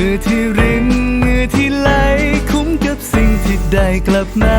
เงื้อที่รินเงื้อที่ไหลคุ้มกับสิ่งที่ได้กลับมา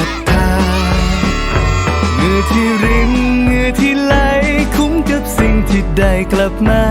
่อ ที่รินเหงื่อที่ไหลคุ้มกับสิ่งที่ได้กลับมา